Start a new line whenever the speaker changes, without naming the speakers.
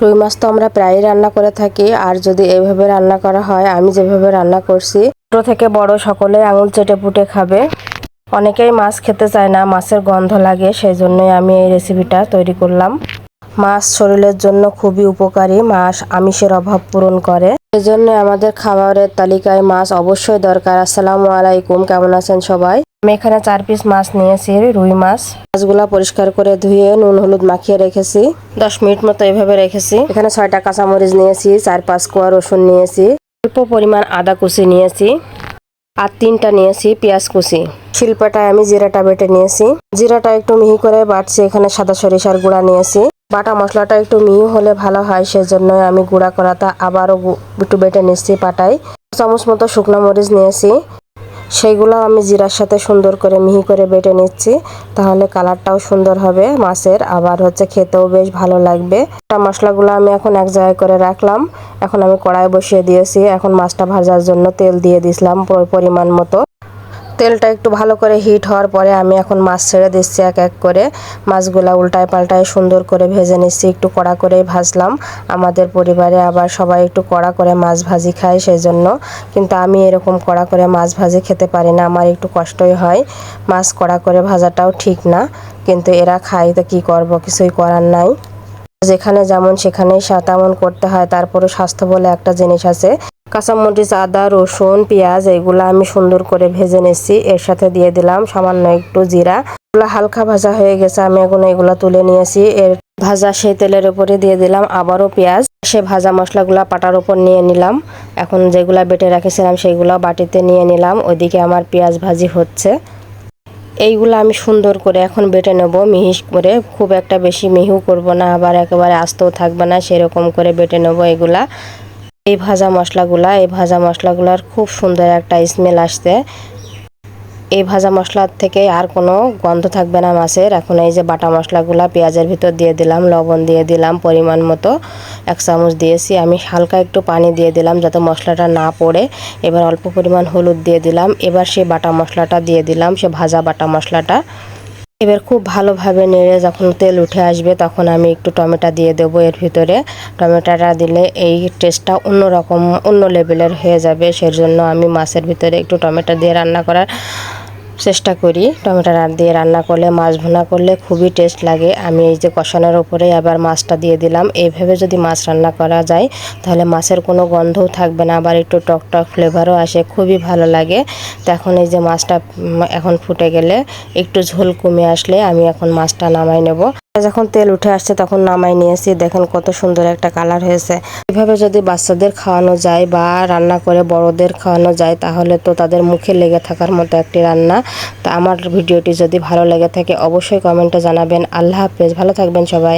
রুই মাছ তো আমরা প্রায়ই রান্না করে থাকি। আর যদি এইভাবে রান্না করা হয়, আমি যেভাবে রান্না করছি, ছোট থেকে বড় সকলে আঙুল চেটে পুটে খাবে। অনেকেই মাছ খেতে চায় না, মাছের গন্ধ লাগে সেই জন্যই আমি এই রেসিপিটা তৈরি করলাম। মাছ শরীরের জন্য খুবই উপকারী, মাছ আমিষের অভাব পূরণ করে। সেজন্য আমাদের খাবারের তালিকায় মাছ অবশ্যই দরকার। আসসালামু আলাইকুম, কেমন আছেন সবাই? আমি এখানে চার পিস মাছ নিয়েছি, রুই মাছ। মাছগুলা পরিষ্কার করে ধুয়ে নুন, হলুদ মাখিয়ে রেখেছি। দশ মিনিট মতো এভাবে রেখেছি। এখানে ছয়টা কাঁচামরিচ নিয়েছি, চার পাঁচ কোয়া রসুন নিয়েছি, অল্প পরিমাণ আদা কুচি নিয়েছি, আর তিনটা নিয়েছি পেঁয়াজ কুচি। শিল্পাটায় আমি জিরাটা বেটে নিয়েছি। জিরাটা একটু মিহি করে বাটছি, এখানে সাদা সরিষার গুঁড়া নিয়েছি। বাটা মশলাটা একটু মিহি হলে ভালো হয়, সেজন্য আমি গুঁড়া করাটা আবারও একটু বেটে নিচ্ছি পাটায়। চামচ মতো শুকনো মরিচ নিয়েছি। সেইগুলো আমি জিরার সাথে সুন্দর করে মিহি করে বেটে নিচ্ছি। তাহলে কালারটাও সুন্দর হবে মাছের, আবার হচ্ছে খেতেও বেশ ভালো লাগবে। টা মশলাগুলো আমি এখন এক জায়গায় করে রাখলাম। এখন আমি কড়াই বসিয়ে দিয়েছি। এখন মাছটা ভাজার জন্য তেল দিয়ে দিছিলাম পরিমাণ মতো। তেলটা একটু ভালো করে হিট হওয়ার পরে আমি এখন মাছ ছেড়ে দিচ্ছি এক এক করে। মাছগুলা উল্টায় পাল্টায় সুন্দর করে ভেজে নিচ্ছি, একটু কড়া করেই ভাজলাম। আমাদের পরিবারে আবার সবাই একটু কড়া করে মাছ ভাজি খায় সেই জন্য কিন্তু আমি এরকম কড়া করে মাছ ভাজি খেতে পারি না, আমার একটু কষ্টই হয়। মাছ কড়া করে ভাজাটাও ঠিক না, কিন্তু এরা খায়, তো কী করব, কিছুই করার নাই। যেখানে যেমন সেখানেই তেমন করতে হয় তারপরে স্বাস্থ্য বলে একটা জিনিস আছে। কাঁচামরিচ, আদা, রসুন, পেঁয়াজ, এগুলো আমি সুন্দর করে ভেজে নিচ্ছি এর সাথে দিয়ে দিলাম সামান্য একটু জিরা। এগুলো হালকা ভাজা হয়ে গেছে, আমি এখন এগুলো তুলে নিয়েছি। এর ভাজা সেই তেলের উপরে দিয়ে দিলাম আবারও পেঁয়াজ। সে ভাজা মশলাগুলো পাটার উপর নিয়ে নিলাম। এখন যেগুলা বেটে রেখেছিলাম সেইগুলো বাটিতে নিয়ে নিলাম। ওইদিকে আমার পেঁয়াজ ভাজি হচ্ছে। এইগুলো আমি সুন্দর করে এখন বেটে নেব। মিহিস করে খুব একটা বেশি মিহিও করব না, আবার একেবারে আস্তেও থাকবে না, সেরকম করে বেটে নেব এগুলা। এই ভাজা মশলাগুলা, এই ভাজা মশলাগুলার খুব সুন্দর একটা স্মেল আসছে। এই ভাজা মশলার থেকে আর কোনো গন্ধ থাকবে না মাছের। এখন এই যে বাটা মশলাগুলা পেঁয়াজের ভিতর দিয়ে দিলাম, লবণ দিয়ে দিলাম পরিমাণ মতো। এক চামচ দিয়েছি, আমি হালকা একটু পানি দিয়ে দিলাম যাতে মশলাটা না পড়ে। এবার অল্প পরিমাণ হলুদ দিয়ে দিলাম। এবার সেই বাটা মশলাটা দিয়ে দিলাম, সে ভাজা বাটা মশলাটা। এবার খুব ভালোভাবে নেড়ে যখন তেল উঠে আসবে, তখন আমি একটু টমেটো দিয়ে দেব এর ভিতরে। টমেটোটা দিলে এই টেস্টটা অন্যরকম, অন্য লেভেলের হয়ে যাবে। সেজন্য আমি মাছের ভিতরে একটু টমেটো দিয়ে রান্না করার চেষ্টা করি। টমেটো রাত দিয়ে রান্না করলে, মাছ ভুনা করলে খুবই টেস্ট লাগে। আমি এই যে কষানোর উপরে আবার মাছটা দিয়ে দিলাম। এইভাবে যদি মাছ রান্না করা যায়, তাহলে মাছের কোনো গন্ধও থাকবে না। আবার একটু টকটক টক ফ্লেভারও আসে, খুবই ভালো লাগে। তো এখন এই যে মাছটা এখন ফুটে গেলে একটু ঝোল কমে আসলে আমি এখন মাছটা নামাই নেব। যখন তেল উঠে আসছে তখন নামাই নিয়েছি দেখেন কত সুন্দর একটা কালার হয়েছে। এভাবে যদি বাচ্চাদের খাওয়ানো যায় বা রান্না করে বড়দের খাওয়ানো যায়, তাহলে তো তাদের মুখে লেগে থাকার মতো একটি রান্না। তা আমার ভিডিওটি যদি ভালো লেগে থাকে, অবশ্যই কমেন্টে জানাবেন। আল্লাহ হাফেজ। ভালো থাকবেন সবাই।